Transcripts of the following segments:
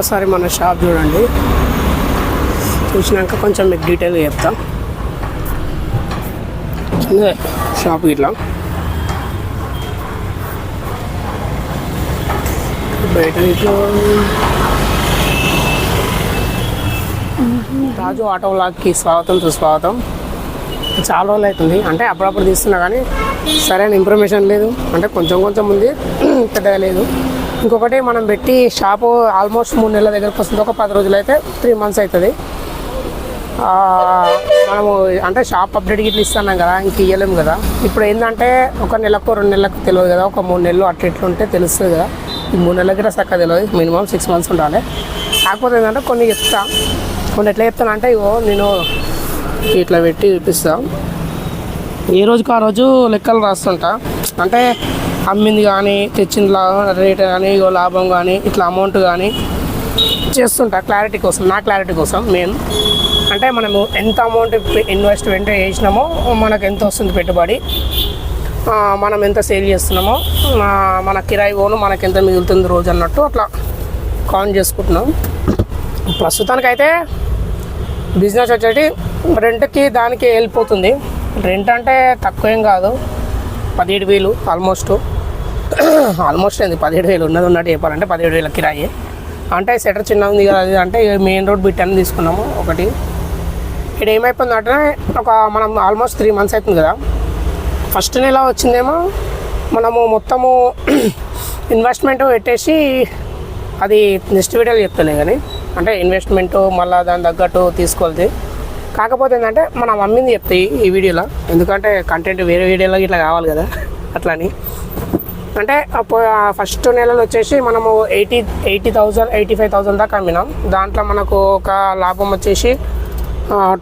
ఒక్కసారి మన షాప్ చూడండి. చూసినాక కొంచెం మీకు డీటెయిల్గా చెప్తా. ఇదే షాప్ ఇట్లా. బయట ఇట్లా. రాజు ఆటో వ్లాగ్కి స్వాగతం సుస్వాగతం. చాలా రోజులు అవుతుంది. అంటే అప్పుడప్పుడు తీస్తున్నా కానీ సరైన ఇన్ఫర్మేషన్ లేదు. అంటే కొంచెం కొంచెం ఉంది. పెద్దగా లేదు. ఇంకొకటి మనం పెట్టి షాపు ఆల్మోస్ట్ మూడు నెలల దగ్గరకు వస్తుంది. ఒక పది రోజులు అయితే త్రీ మంత్స్ అవుతుంది మనము అంటే షాప్ అప్డేట్ ఇట్లా ఇస్తున్నాం కదా ఇంక ఇవ్వలేము కదా. ఇప్పుడు ఏంటంటే ఒక నెలకు రెండు నెలలకు తెలియదు కదా ఒక మూడు నెలలు అట్లా ఇట్లా ఉంటే తెలుస్తుంది కదా. ఈ మూడు నెలల కూడా చక్కగా తెలియదు మినిమం సిక్స్ మంత్స్ ఉండాలి. కాకపోతే ఏంటంటే కొన్ని చెప్తా కొన్ని ఎట్లా చెప్తాను అంటే ఇగో నేను ఇట్లా పెట్టి చూపిస్తా. ఏ రోజుకి ఆ రోజు లెక్కలు రాస్తుంటా. అంటే అమ్మింది కానీ తెచ్చిన లాభం రేట్ కానీ ఇగో లాభం కానీ ఇట్లా అమౌంట్ కానీ చేస్తుంటా క్లారిటీ కోసం నా క్లారిటీ కోసం మెయిన్ అంటే మనము ఎంత అమౌంట్ ఇన్వెస్ట్మెంట్ చేసినామో మనకు ఎంత వస్తుంది పెట్టుబడి? మనం ఎంత సేల్ చేస్తున్నామో మన కిరాయి పోను మనకి ఎంత మిగులుతుంది రోజు అన్నట్టు అట్లా కౌంట్ చేసుకుంటున్నాం. ప్రస్తుతానికైతే బిజినెస్ వచ్చేటి రెంట్కి దానికి వెళ్ళిపోతుంది రెంట్ అంటే తక్కువ ఏం కాదు. పదిహేడు వేలు ఆల్మోస్ట్ ఆల్మోస్ట్ ఏంది? పదిహేడు వేలు ఉన్నది ఉన్నట్టు చెప్పాలంటే పదిహేడు వేల కిరాయి. అంటే సెటర్ చిన్న ఉంది కదా అది అంటే మెయిన్ రోడ్ బిట్ అని తీసుకున్నాము ఒకటి. ఇక్కడ ఏమైపోయిందంటే ఒక మనం ఆల్మోస్ట్ త్రీ మంత్స్ అవుతుంది కదా. ఫస్ట్ నెల వచ్చిందేమో మనము మొత్తము ఇన్వెస్ట్మెంట్ పెట్టేసి అది నెక్స్ట్ వీడియోలో చెప్తాను కానీ అంటే ఇన్వెస్ట్మెంట్ మళ్ళీ దాని తగ్గట్టు తీసుకోవాలి కాకపోతే ఏంటంటే మనం అమ్మింది చెప్తాయి ఈ వీడియోలో ఎందుకంటే కంటెంట్ వేరే వీడియోలో ఇట్లా కావాలి కదా అట్లా అని అంటే ఫస్ట్ నెలలో వచ్చేసి మనము eighty eighty thousand eighty five thousand దాకా అమ్మినాం. దాంట్లో మనకు ఒక లాభం వచ్చేసి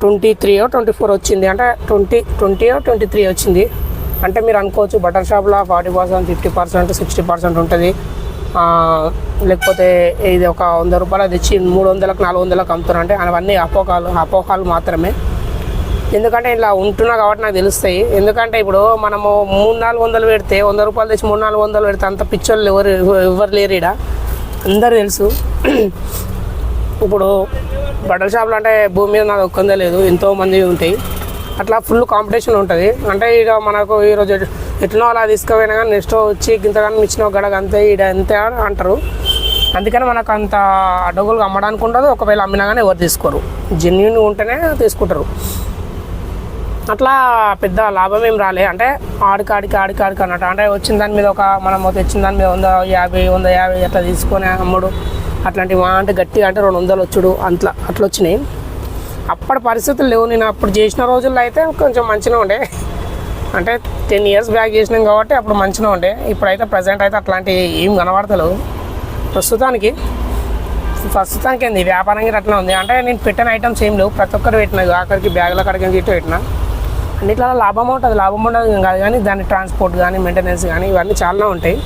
ట్వంటీ త్రీ ట్వంటీ ఫోర్ వచ్చింది. అంటే ట్వంటీ ట్వంటీ ట్వంటీ త్రీ వచ్చింది. అంటే మీరు అనుకోవచ్చు బటర్ షాప్లో forty percent fifty percent sixty percent ఉంటుంది. లేకపోతే ఇది ఒక వంద రూపాయలు తెచ్చి మూడు వందలకు నాలుగు వందలకు అమ్ముతున్నారు. అంటే అవన్నీ అపోహాలు అపోహాలు మాత్రమే. ఎందుకంటే ఇలా ఉంటున్నా కాబట్టి నాకు తెలుస్తాయి. ఎందుకంటే ఇప్పుడు మనము మూడు నాలుగు వందలు పెడితే వంద రూపాయలు తెచ్చి మూడు నాలుగు వందలు పెడితే అంత పిచ్చోళ్ళు ఎవరు ఎవరు లేరు ఈడ. అందరు తెలుసు. ఇప్పుడు బట్టల షాపులు అంటే భూమి మీద నాకు ఒక్కందే లేదు. ఎంతోమంది ఉంటాయి. అట్లా ఫుల్ కాంపిటీషన్ ఉంటుంది. అంటే ఇక మనకు ఈరోజు ఎట్లనో అలా తీసుకుపోయినా కానీ నెక్స్ట్ వచ్చి ఇంతగానో ఇచ్చిన గడగ అంతే ఈడ అంతే అని అంటారు. అందుకని మనకు అంత అడ్డగోలుగా అమ్మడానికి ఉండదు. ఒకవేళ అమ్మినా కానీ ఎవరు తీసుకోరు. జెన్యున్ ఉంటేనే తీసుకుంటారు. అట్లా పెద్ద లాభం ఏం రాలే. అంటే ఆడికి ఆడికి ఆడికి ఆడికి అన్నట్టు. అంటే వచ్చిన దాని మీద ఒక మనం తెచ్చిన దాని మీద వంద యాభై వంద యాభై అట్లా తీసుకొని అమ్ముడు. అట్లాంటివి మా అంటే గట్టిగా అంటే రెండు వందలు వచ్చుడు. అట్లా అట్లా వచ్చినాయి. అప్పటి పరిస్థితులు లేవు. నేను అప్పుడు చేసిన రోజుల్లో అయితే కొంచెం మంచిగా ఉండే. అంటే టెన్ ఇయర్స్ బ్యాక్ చేసినాం కాబట్టి అప్పుడు మంచిగా ఉండే. ఇప్పుడైతే ప్రజెంట్ అయితే అట్లాంటి ఏం కనబడతలేవు. ప్రస్తుతానికి ప్రస్తుతానికి ఏంది? వ్యాపారం గిట్ల అట్లా ఉంది. అంటే నేను పెట్టిన ఐటమ్స్ ఏం లేవు. ప్రతి ఒక్కరు పెట్టిన. ఆఖరికి బ్యాగుల కడకని ఇటు పెట్టిన. అన్నిట్లో లాభం ఉంటుంది. లాభం ఉండదు కాదు కానీ దాని ట్రాన్స్పోర్ట్ కానీ మెయింటెనెన్స్ కానీ ఇవన్నీ చాలా ఉంటాయి.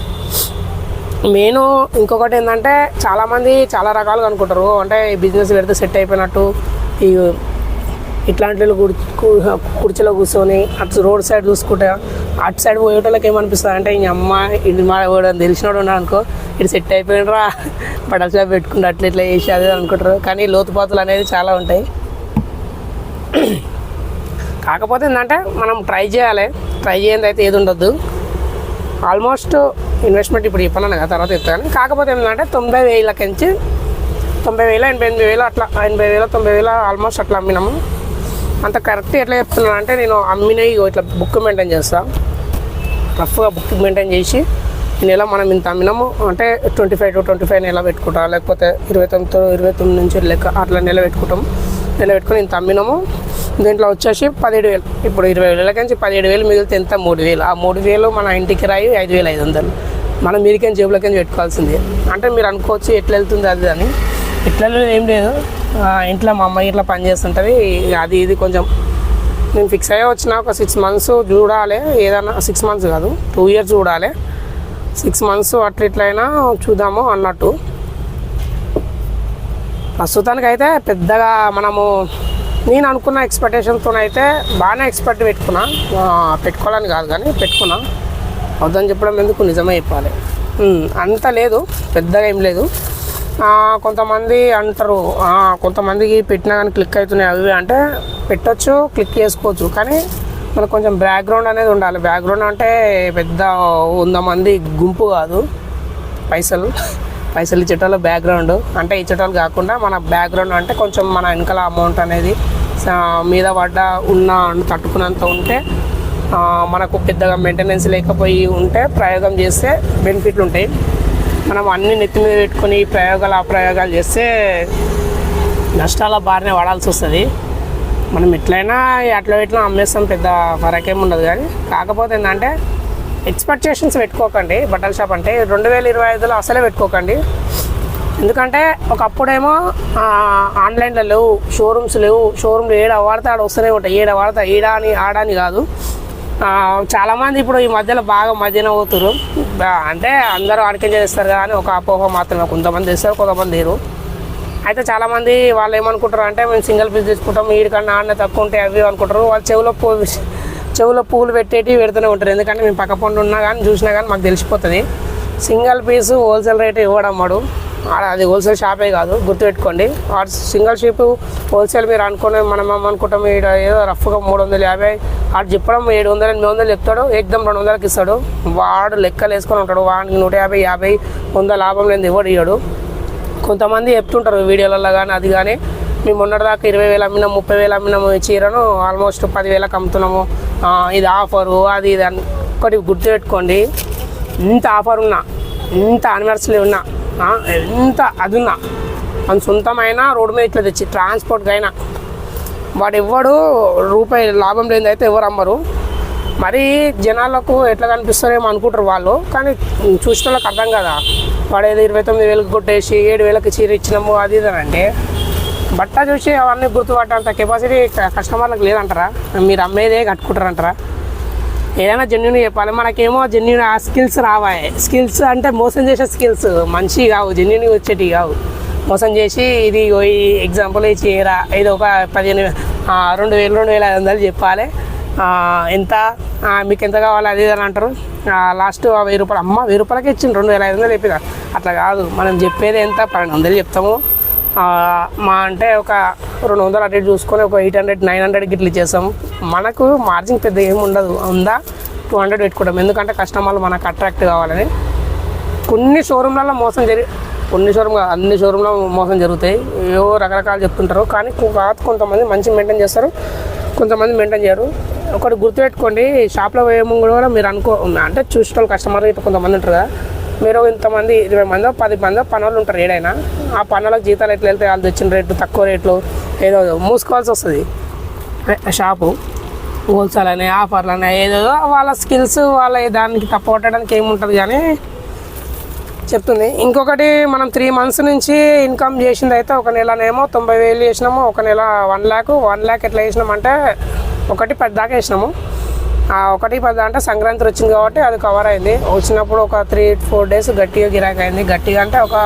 మెయిన్ ఇంకొకటి ఏంటంటే చాలామంది చాలా రకాలుగా అనుకుంటారు. అంటే ఈ బిజినెస్ పెడితే సెట్ అయిపోయినట్టు ఈ ఇట్లాంటి కుర్చీలో కూర్చొని అటు రోడ్ సైడ్ చూసుకుంటే అటు సైడ్ పోయేటోళ్ళకి ఏమనిపిస్తుంది అంటే ఇంక అమ్మ ఇది మా తెలిసినోడు ఉన్నాడు అనుకో ఇటు సెట్ అయిపోయినరా పడల షాప్ పెట్టుకుంటే అట్లా ఇట్లా చేసి అది అనుకుంటారు. కానీ లోతుపాతులు అనేది చాలా ఉంటాయి. కాకపోతే ఏంటంటే మనం ట్రై చేయాలి. ట్రై చేయండి అయితే ఏది ఉండొద్దు. ఆల్మోస్ట్ ఇన్వెస్ట్మెంట్ ఇప్పుడు చెప్పాను కదా తర్వాత చెప్తాను కాకపోతే ఏంటంటే తొంభై వేలకించి తొంభై వేల ఎనభై ఎనిమిది వేలు అట్లా ఎనభై వేల తొంభై వేల ఆల్మోస్ట్ అట్లా అమ్మినాము. అంత కరెక్ట్ ఎట్లా చెప్తున్నాను అంటే నేను అమ్మినవి ఇట్లా బుక్ మెయింటైన్ చేస్తాను రఫ్గా బుక్ మెయింటైన్ చేసి ఈ నెల మనం ఇంత అమ్మినాము అంటే twenty five to twenty five నెల పెట్టుకుంటా. లేకపోతే ఇరవై తొమ్మిది ఇరవై తొమ్మిది నుంచి లెక్క అట్లా నెల పెట్టుకుంటాం. నెల పెట్టుకుని ఇంత అమ్మినాము. దీంట్లో వచ్చేసి పదిహేడు వేలు. ఇప్పుడు ఇరవై వేల నుంచి పదిహేడు వేలు మిగిలితే ఎంత? మూడు వేలు. ఆ మూడు వేలు మన ఇంటికి రాయి ఐదు వేలు ఐదు వందలు. మనం మీరికైనా జేబులకైనా పెట్టుకోవాల్సిందే. అంటే మీరు అనుకోవచ్చు ఎట్లా వెళ్తుంది అది అని. ఎట్లా ఏం లేదు. ఇంట్లో మా అమ్మాయి ఇట్లా పని చేస్తుంటుంది. అది ఇది కొంచెం నేను ఫిక్స్ అయ్యే వచ్చిన ఒక సిక్స్ మంత్స్ చూడాలి. ఏదైనా సిక్స్ మంత్స్ కాదు టూ ఇయర్స్ చూడాలి. సిక్స్ మంత్స్ అట్లా ఇట్లయినా చూద్దాము అన్నట్టు. ప్రస్తుతానికి అయితే పెద్దగా మనము నేను అనుకున్న ఎక్స్పెక్టేషన్తో అయితే బాగానే ఎక్స్పెక్ట్ పెట్టుకున్నా. పెట్టుకోవాలని కాదు కానీ పెట్టుకున్నా. వద్దని చెప్పడం ఎందుకు నిజమే చెప్పాలి. అంత లేదు. పెద్దగా ఏం లేదు. కొంతమంది అంటారు. కొంతమందికి పెట్టినా కానీ క్లిక్ అవుతున్నాయి అవి అంటే పెట్టొచ్చు క్లిక్ చేసుకోవచ్చు. కానీ మనకు కొంచెం బ్యాక్గ్రౌండ్ అనేది ఉండాలి. బ్యాక్గ్రౌండ్ అంటే పెద్ద వంద మంది గుంపు కాదు. పైసలు. పైసలు ఇచ్చేటోళ్ళు బ్యాక్గ్రౌండ్. అంటే ఇచ్చేటోళ్ళు కాకుండా మన బ్యాక్గ్రౌండ్ అంటే కొంచెం మన వెనకాల అమౌంట్ అనేది మీద పడ్డ ఉన్న తట్టుకున్నంత ఉంటే మనకు పెద్దగా మెయింటెనెన్స్ లేకపోయి ఉంటే ప్రయోగం చేస్తే బెనిఫిట్లు ఉంటాయి. మనం అన్ని నెత్తి మీద పెట్టుకొని ప్రయోగాలు అప్రయోగాలు చేస్తే నష్టాల బారినే పడాల్సి వస్తుంది. మనం ఎట్లయినా అట్లా ఇట్లా అమ్మేస్తాం పెద్ద ఫరకేం ఉండదు కానీ. కాకపోతే ఏంటంటే ఎక్స్పెక్టేషన్స్ పెట్టుకోకండి. బట్టల షాప్ అంటే రెండు వేల ఇరవై ఐదులో అసలే పెట్టుకోకండి. ఎందుకంటే ఒకప్పుడేమో ఆన్లైన్లో లేవు షోరూమ్స్ లేవు షోరూమ్లు ఏడ వాడితే ఆడ వస్తూనే ఉంటాయి. ఏడ వాడతా ఈడ అని ఆడ అని కాదు. చాలామంది ఇప్పుడు ఈ మధ్యలో బాగా మధ్యన పోతురు అంటే అందరూ ఆడికే చేస్తారు కానీ ఒక అపోహ మాత్రమే కొంతమంది చేస్తారు కొంతమంది లేరు. అయితే చాలామంది వాళ్ళు ఏమనుకుంటారు అంటే మేము సింగిల్ పీస్ తీసుకుంటాం వీడికన్నా ఆడిన తక్కువ ఉంటాయి అవి అనుకుంటారు. వాళ్ళు చెవులో పూ చెవులో పూలు పెట్టేటి పెడుతూనే ఉంటారు. ఎందుకంటే మేము పక్క పండు ఉన్నా కానీ చూసినా కానీ మాకు తెలిసిపోతుంది. సింగిల్ పీసు హోల్సేల్ రేట్ ఇవ్వడం వాడు. అది హోల్సేల్ షాపే కాదు గుర్తుపెట్టుకోండి. వాడు సింగిల్ షీప్ హోల్సేల్ మీరు అనుకునే మనం అనుకుంటాం ఏదో రఫ్గా మూడు వందల యాభై ఆడు చెప్పడం ఏడు వందలు ఎనిమిది వందలు చెప్తాడు ఏకదం రెండు వందలకి ఇస్తాడు. వాడు లెక్కలు వేసుకొని ఉంటాడు వాడికి నూట యాభై యాభై వంద లాభం లేని ఎవడు ఇవ్వడు కొంతమంది చెప్తుంటారు వీడియోలలో కానీ అది కానీ మేము మొన్నటిదాకా ఇరవై వేలు అమ్మినాం ముప్పై వేలు అమ్మినాము ఈ చీరను ఆల్మోస్ట్ పదివేలకు అమ్ముతున్నాము. ఇది ఆఫరు అది ఇది అని. ఒకటి గుర్తుపెట్టుకోండి ఇంత ఆఫర్ ఉన్నా ఇంత యానివర్సరీ ఉన్నా ఎంత అది ఉన్నా మన సొంతమైన రోడ్డు మీద ఇట్లా తెచ్చి ట్రాన్స్పోర్ట్కి అయినా వాడు ఎవ్వడు రూపాయి లాభం లేనిది అయితే ఎవరు అమ్మరు. మరి జనాలకు ఎట్లా కనిపిస్తారేమో అనుకుంటారు వాళ్ళు. కానీ చూసిన వాళ్ళకి అర్థం కదా? వాడు ఏదో ఇరవై తొమ్మిది వేలకు కొట్టేసి ఏడు వేలకు చీర ఇచ్చినాము అది ఇది అంటే. బట్ట చూసి అవన్నీ గుర్తుపట్టేంత కెపాసిటీ కస్టమర్లకు లేదంటారా? మీరు అమ్మేదే కట్టుకుంటారంటారా? ఏదైనా జెన్యున్ చెప్పాలి. మనకేమో జెన్యున్ ఆ స్కిల్స్ రావాయి. స్కిల్స్ అంటే మోసం చేసే స్కిల్స్ మంచి కావు జెన్యున్ వచ్చేటివి కావు. మోసం చేసి ఇది ఈ ఎగ్జాంపుల్ ఈ చీర ఇది ఒక పదిహేను రెండు వేలు రెండు వేల ఐదు వందలు చెప్పాలి. ఎంత? మీకు ఎంత కావాలి? అది ఇది అని అంటారు. లాస్ట్ వెయ్యి రూపాయలు. అమ్మ వెయ్యి రూపాయలకి ఇచ్చింది రెండు వేల ఐదు వందలు చెప్పిన. అట్లా కాదు. మనం చెప్పేది ఎంత? పన్నెండు వందలు చెప్తాము. మా అంటే ఒక రెండు వందలు అటు చూసుకొని ఒక ఎయిట్ హండ్రెడ్ నైన్ హండ్రెడ్కి ఇట్లా చేస్తాం మనకు మార్జిన్ పెద్ద ఏమి ఉండదు ఉందా? టూ హండ్రెడ్ పెట్టుకుంటాం. ఎందుకంటే కస్టమర్లు మనకు అట్రాక్ట్ కావాలని. కొన్ని షోరూమ్లలో మోసం జరిగి కొన్ని షోరూమ్ అన్ని షోరూంలో మోసం జరుగుతాయి. ఏవో రకరకాలు చెప్తుంటారు. కానీ కాదు కొంతమంది మంచి మెయింటైన్ చేస్తారు. కొంతమంది మెయింటైన్ చేయరు. ఒకటి గుర్తుపెట్టుకోండి. షాప్లో పోయేమో కూడా మీరు అనుకో అంటే చూసేటోళ్ళు కస్టమర్ ఇట్లా కొంతమంది ఉంటారు కదా. మీరు ఇంతమంది ఇరవై మందో పది మందో పనులు ఉంటారు ఏడైనా ఆ పనులకు జీతాలు ఎట్లా వెళ్తే వాళ్ళు తెచ్చిన రేట్లు తక్కువ రేట్లు ఏదో మూసుకోవాల్సి వస్తుంది. షాపు హోల్సేల్ అని ఆఫర్లు అని ఏదో వాళ్ళ స్కిల్స్ వాళ్ళ దానికి తప్పగొట్టడానికి ఏముంటుంది కానీ చెప్తుంది. ఇంకొకటి మనం త్రీ మంత్స్ నుంచి ఇన్కమ్ చేసింది అయితే ఒక నెలనేమో తొంభై వేలు చేసినాము ఒక నెల వన్ ల్యాక్ వన్ ల్యాక్ ఎట్లా చేసినామంటే ఒకటి పది దాకా వేసినాము ఒకటి పది అంటే సంక్రాంతి వచ్చింది కాబట్టి అది కవర్ అయింది. వచ్చినప్పుడు ఒక త్రీ ఫోర్ డేస్ గట్టిగా గిరాకీ అయింది. గట్టిగా అంటే ఒక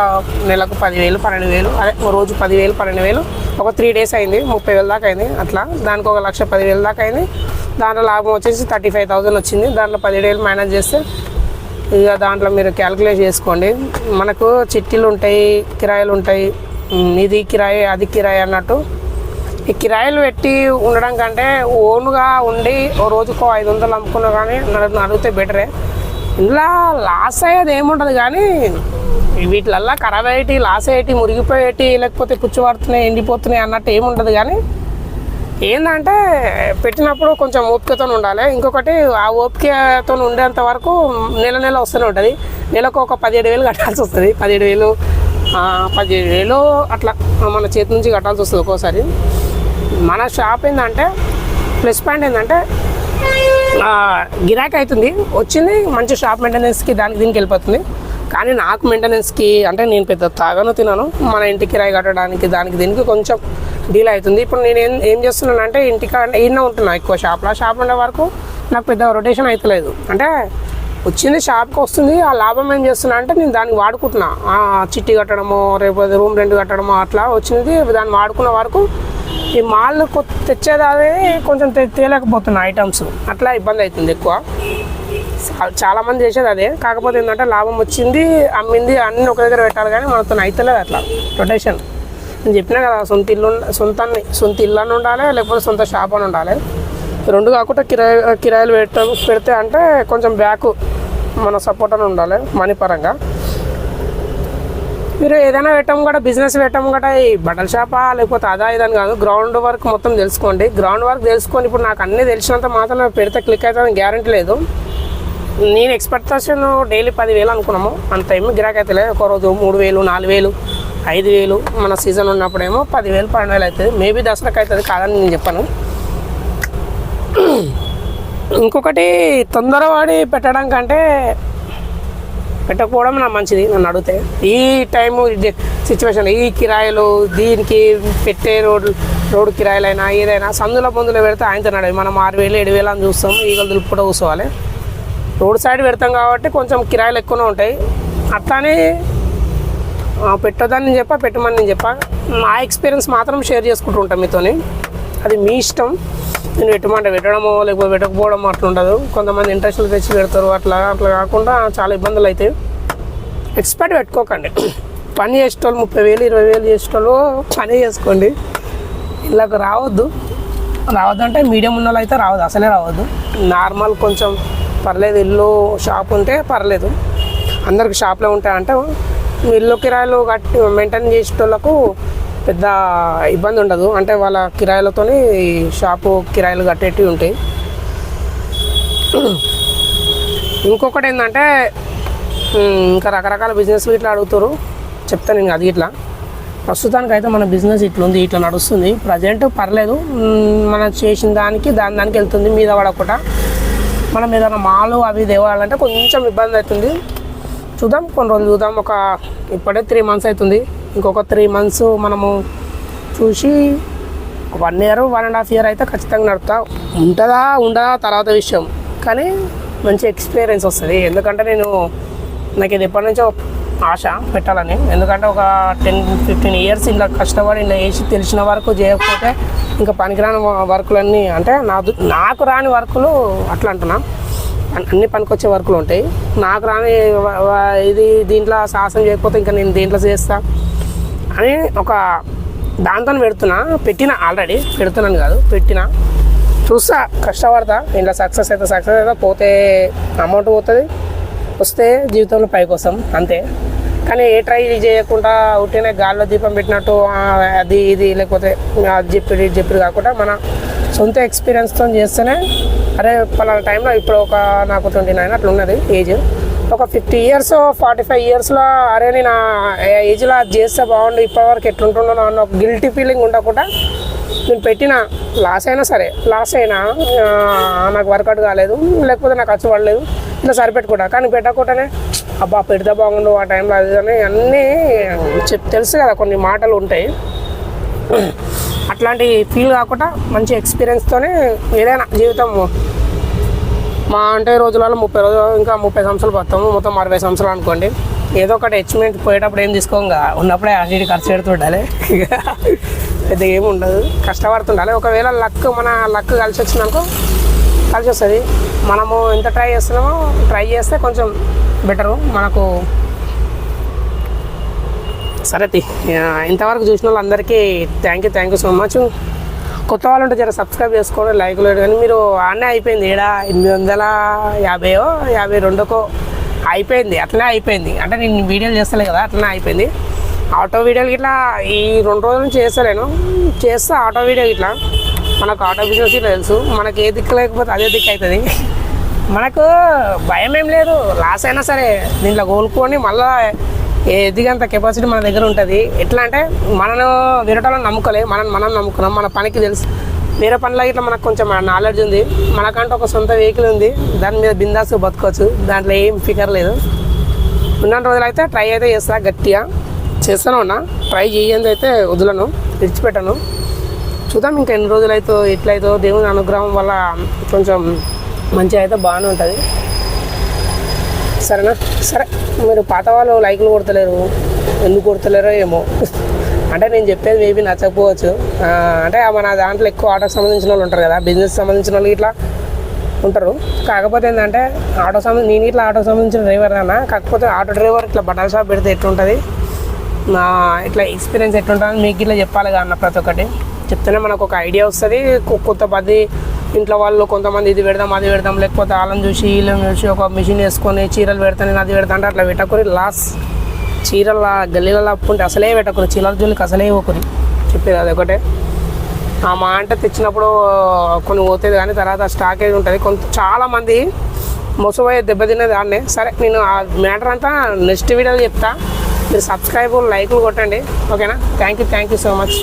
నెలకు పదివేలు పన్నెండు వేలు అదే ఓ రోజు పదివేలు పన్నెండు వేలు ఒక త్రీ డేస్ అయింది. ముప్పై వేలు దాకా అయింది అట్లా. దానికి ఒక లక్ష పదివేలు దాకా అయింది. దాంట్లో లాభం వచ్చేసి థర్టీ ఫైవ్ థౌసండ్ వచ్చింది. దాంట్లో పదిహేడు మేనేజ్ చేస్తే ఇక దాంట్లో మీరు క్యాలిక్యులేట్ చేసుకోండి. మనకు చిట్టీలు ఉంటాయి కిరాయిలు ఉంటాయి. ఇది కిరాయి అది కిరాయి అన్నట్టు ఈ కిరాయిలు పెట్టి ఉండడం కంటే ఓన్గా ఉండి ఓ రోజుకో ఐదు వందలు అమ్ముకున్నా కానీ అడిగితే బెటరే. ఇలా లాస్ అయ్యేది ఏముండదు కానీ వీటిలల్లా ఖరాబ్ అయ్యేటి లాస్ అయ్యేటి మురిగిపోయేటి లేకపోతే కూర్చోబడుతున్నాయి ఎండిపోతున్నాయి అన్నట్టు ఏముండదు కానీ ఏంటంటే పెట్టినప్పుడు కొంచెం ఓపికతో ఉండాలి. ఇంకొకటి ఆ ఓపికతో ఉండేంత వరకు నెల నెల వస్తూనే ఉంటుంది. నెలకు ఒక పదిహేడు వేలు కట్టాల్సి వస్తుంది. పదిహేడు వేలు పదిహేడు వేలు అట్లా మన చేతి నుంచి కట్టాల్సి వస్తుంది ఒక్కోసారి. మన షాప్ ఏంటంటే ప్లస్ పాయింట్ ఏంటంటే గిరాకీ అవుతుంది వచ్చింది మంచి షాప్ మెయింటెనెన్స్కి దానికి దీనికి వెళ్ళిపోతుంది. కానీ నాకు మెయింటెనెన్స్కి అంటే నేను పెద్ద తాగను తినాను. మన ఇంటి కిరాయి కట్టడానికి దానికి దీనికి కొంచెం డీల్ అవుతుంది. ఇప్పుడు నేను ఏం ఏం చేస్తున్నానంటే ఇంటికి ఈయన ఉంటున్నా ఎక్కువ షాప్లో షాప్ ఉండే వరకు నాకు పెద్ద రొటేషన్ అవుతలేదు అంటే వచ్చింది షాప్కి వస్తుంది. ఆ లాభం ఏం చేస్తున్నా అంటే నేను దానికి వాడుకుంటున్నా. చిట్టి కట్టడము రేపు రూమ్ రెంట్ కట్టడము అట్లా వచ్చింది. దాన్ని వాడుకున్న వరకు ఈ మాల్ తెచ్చేదానే కొంచెం తె- తేలేకపోతున్నా ఐటమ్స్. అట్లా ఇబ్బంది అవుతుంది ఎక్కువ. చాలామంది చాలా మంది చేసేది అదే. కాకపోతే ఏంటంటే లాభం వచ్చింది అమ్మింది అన్ని ఒక దగ్గర పెట్టాలి కానీ మనతో అవుతలేదు అట్లా. రొటేషన్ నేను చెప్పినా కదా సొంత ఇల్లు సొంతాన్ని సొంత ఇల్లు అని ఉండాలి లేకపోతే సొంత షాప్ అని ఉండాలి. రెండు కాకుండా కిరాయి కిరాయిలు పెట్ట పెడితే అంటే కొంచెం బ్యాక్ మన సపోర్ట్ అని ఉండాలి మనీ పరంగా. మీరు ఏదైనా పెట్టడం కూడా బిజినెస్ పెట్టడం కూడా ఈ బట్టల షాపా లేకపోతే అదా ఇదని కాదు గ్రౌండ్ వర్క్ మొత్తం తెలుసుకోండి. గ్రౌండ్ వర్క్ తెలుసుకొని ఇప్పుడు నాకు అన్నీ తెలిసినంత మాత్రం పెడితే క్లిక్ అవుతుందని గ్యారంటీ లేదు. నేను ఎక్స్పెక్టేషన్ డైలీ పదివేలు అనుకున్నాము. అంత ఏమి గిరాకీ అయితే లేదు. ఒక రోజు మూడు వేలు నాలుగు వేలు ఐదు వేలు మన సీజన్ ఉన్నప్పుడేమో పదివేలు పన్నెండు వేలు అవుతుంది. మేబీ దసరాకి అవుతుంది కాదని నేను చెప్పాను. ఇంకొకటి తొందరవాడి పెట్టడం కంటే పెట్టకపోవడం నా మంచిది నన్ను అడిగితే. ఈ టైము సిచ్యువేషన్ ఈ కిరాయిలు దీనికి పెట్టే రోడ్లు రోడ్డు కిరాయిలైనా ఏదైనా సందుల పొందులో పెడితే ఆయనతో నడవి మనం ఆరు వేలు ఏడు వేలు అని చూస్తాం ఈగలు దులుపుకుంటూ కూర్చోవాలి. రోడ్ సైడ్ పెడతాం కాబట్టి కొంచెం కిరాయిలు ఎక్కువనే ఉంటాయి. అట్లానే పెట్టొద్దని నేను చెప్పా పెట్టమని నేను చెప్పా. నా ఎక్స్పీరియన్స్ మాత్రం షేర్ చేసుకుంటూ ఉంటాను మీతోని. అది మీ ఇష్టం. నేను పెట్టమంటే పెట్టడము లేకపోతే పెట్టకపోవడం అట్లా ఉండదు కొంతమంది ఇంట్రెస్ట్లు తెచ్చి పెడతారు అట్లా అట్లా కాకుండా చాలా ఇబ్బందులు అవుతాయి ఎక్స్పెక్ట్ పెట్టుకోకండి. పని చేసేటోళ్ళు ముప్పై వేలు ఇరవై వేలు చేసేటోళ్ళు పని చేసుకోండి. ఇళ్ళకు రావద్దు. రావద్దంటే మీడియం ఉన్న వాళ్ళు అయితే రావద్దు అసలే రావద్దు. నార్మల్ కొంచెం పర్లేదు ఇల్లు షాప్ ఉంటే పర్లేదు. అందరికి షాప్లో ఉంటాయంటే ఇల్లు కిరాయిలు కట్టి మెయింటైన్ చేసేటోళ్ళకు పెద్ద ఇబ్బంది ఉండదు. అంటే వాళ్ళ కిరాయిలతోని షాపు కిరాయిలు కట్టేటివి ఉంటాయి. ఇంకొకటి ఏంటంటే ఇంకా రకరకాల బిజినెస్లు ఇట్లా అడుగుతారు. చెప్తాను నేను అది ఇట్లా. ప్రస్తుతానికి అయితే మన బిజినెస్ ఇట్లుంది ఉంది ఇట్లా నడుస్తుంది. ప్రజెంట్ పర్లేదు. మనం చేసిన దానికి దాని దానికి వెళ్తుంది మీద పడకుండా. మనం ఏదైనా మాలు అవి తేవాలంటే కొంచెం ఇబ్బంది అవుతుంది. చూద్దాం కొన్ని రోజులు చూద్దాం. ఒక ఇప్పుడే త్రీ మంత్స్ అవుతుంది. ఇంకొక త్రీ మంత్స్ మనము చూసి one year one and half year అయితే ఖచ్చితంగా నడుపుతా. ఉంటుందా ఉండదా తర్వాత విషయం. కానీ మంచి ఎక్స్పీరియన్స్ వస్తుంది. ఎందుకంటే నేను నాకు ఇది ఎప్పటి నుంచో ఆశ పెట్టాలని. ఎందుకంటే ఒక టెన్ ఫిఫ్టీన్ ఇయర్స్ ఇలా కష్టపడి ఇలా వేసి తెలిసిన వరకు చేయకపోతే ఇంకా పనికిరాని వర్కులన్నీ అంటే నాకు నాకు రాని వర్కులు అట్లా అంటున్నా. అన్ని పనికొచ్చే వర్కులు ఉంటాయి. నాకు రాని ఇది దీంట్లో సాహసం చేయకపోతే ఇంకా నేను దీంట్లో చేస్తాను అని ఒక దాంతో పెడుతున్నా. పెట్టిన ఆల్రెడీ. పెడుతున్నాను కాదు పెట్టిన. చూస్తా కష్టపడతా. ఇంట్లో సక్సెస్ అయితే సక్సెస్ అయితే పోతే అమౌంట్ పోతుంది. వస్తే జీవితంలో పైకి వస్తాం అంతే. కానీ ఏ ట్రై చేయకుండా ఉట్టినే గాల్లో దీపం పెట్టినట్టు అది ఇది లేకపోతే అది చెప్పి ఇది చెప్పి కాకుండా మన సొంత ఎక్స్పీరియన్స్తో చేస్తేనే అరే పలానా టైంలో ఇప్పుడు ఒక నాకు ట్వంటీ నైన్ అట్లా ఉన్నది ఏజ్ ఒక ఫిఫ్టీ ఇయర్స్ ఫార్టీ ఫైవ్ ఇయర్స్లో అరే నేను ఏజ్లో అది చేస్తే బాగుండు ఇప్పటివరకు ఎట్లుంటున్నాను అన్న ఒక గిల్టీ ఫీలింగ్ ఉండకుండా నేను పెట్టిన లాస్ అయినా సరే లాస్ అయినా నాకు వర్కౌట్ కాలేదు లేకపోతే నాకు ఖర్చు పడలేదు ఇట్లా సరిపెట్టుకుంటా కానీ పెట్టకుండానే అబ్బా పెడితే బాగుండు ఆ టైంలో అది అని అన్నీ చెప్ తెలుసు కదా కొన్ని మాటలు ఉంటాయి. అట్లాంటి ఫీల్ కాకుండా మంచి ఎక్స్పీరియన్స్తోనే ఏదైనా జీవితం మా అంటే రోజులలో ముప్పై రోజులు ఇంకా ముప్పై సంవత్సరాలు పోతాము మొత్తం అరవై సంవత్సరాలు అనుకోండి. ఏదో ఒకటి హెచ్మెంట్ పోయేటప్పుడు ఏం తీసుకోంగా? ఉన్నప్పుడే అన్నిటి ఖర్చు పెడుతుండాలి. పెద్ద ఏమి ఉండదు. కష్టపడుతుండాలి. ఒకవేళ లక్ మన లక్ కలిసి వచ్చిందనుకో కలిసి వస్తుంది. మనము ఎంత ట్రై చేస్తున్నామో ట్రై చేస్తే కొంచెం బెటరు మనకు సరే తి. ఇంతవరకు చూసిన వాళ్ళందరికీ thank you thank you so much కొత్త వాళ్ళు ఉంటే జర సబ్స్క్రైబ్ చేసుకోండి లైక్ లేదు కానీ మీరు ఆనే అయిపోయింది. ఏడా? ఎనిమిది వందల యాభైయో యాభై రెండుకో అయిపోయింది. అట్లనే అయిపోయింది. అంటే నేను వీడియోలు చేస్తలే కదా అట్లనే అయిపోయింది. ఆటో వీడియోలు ఇట్లా ఈ రెండు రోజుల నుంచి చేస్తలేను. చేస్తా ఆటో వీడియో ఇట్లా మనకు ఆటో బిజినెస్ ఇట్లా తెలుసు. మనకి ఏ దిక్కు లేకపోతే అదే దిక్కు అవుతుంది మనకు భయం ఏం లేదు. లాస్ అయినా సరే దీంట్లో కోలుకొని మళ్ళీ ఎదిగంత కెపాసిటీ మన దగ్గర ఉంటుంది. ఎట్లా అంటే మనను వేరేటోళ్ళని నమ్ముకోలే మనం మనం నమ్ముకున్నాం మన పనికి తెలుసు. వేరే పనిలో ఇట్లా మనకు కొంచెం నాలెడ్జ్ ఉంది. మనకంటే ఒక సొంత వెహికల్ ఉంది. దాని మీద బిందాస్ బతకవచ్చు దాంట్లో ఏం ఫికర్ లేదు. ఉన్న రోజులు అయితే ట్రై అయితే చేస్తా గట్టిగా. చేస్తాను ఉన్నా ట్రై చేయంది అయితే వదులను విడిచిపెట్టాను. చూద్దాం ఇంకా ఎన్ని రోజులు అయితే ఎట్లయితే దేవుని అనుగ్రహం వల్ల కొంచెం మంచిగా అయితే బాగానే ఉంటుంది. సరేనా? సరే మీరు పాత వాళ్ళు లైక్లు కొడతలేరు. ఎందుకు కొడతలేరో ఏమో. అంటే నేను చెప్పేది మేబీ నచ్చకపోవచ్చు. అంటే మన దాంట్లో ఎక్కువ ఆటోకి సంబంధించిన వాళ్ళు ఉంటారు కదా బిజినెస్ సంబంధించిన వాళ్ళు ఇట్లా ఉంటారు. కాకపోతే ఏంటంటే ఆటో సంబంధించి నేను ఇట్లా ఆటో సంబంధించిన డ్రైవర్ అన్న కాకపోతే ఆటో డ్రైవర్ ఇట్లా బట్టల షాప్ పెడితే ఎట్లుంటుంది? నా ఇట్లా ఎక్స్పీరియన్స్ ఎట్లుంటుంది మీకు ఇట్లా చెప్పాలి కదా అన్న ప్రతి ఒక్కటి. చెప్తేనే మనకు ఒక ఐడియా వస్తుంది. కొత్త పది ఇంట్లో వాళ్ళు కొంతమంది ఇది పెడదాం అది పెడదాం లేకపోతే వాళ్ళని చూసి వీళ్ళని చూసి ఒక మిషన్ వేసుకొని చీరలు పెడతాను నేను అది పెడతా అంటే అట్లా పెట్టకూరి లాస్ చీరల గల్లీలలో అప్పుంటే అసలే పెట్టకూరి చీరల జోలికి అసలే ఇవ్వకూరి చెప్పేది అది ఒకటే. ఆ మా అంటే తెచ్చినప్పుడు కొన్ని పోతుంది కానీ తర్వాత స్టాకేజ్ ఉంటుంది. కొంత చాలామంది మోసపోయే దెబ్బతిన్నది దాన్నే సరే నేను ఆ మ్యాటర్ అంతా నెక్స్ట్ వీడియోలో చెప్తా. మీరు సబ్స్క్రైబ్ లైక్లు కొట్టండి. ఓకేనా thank you thank you so much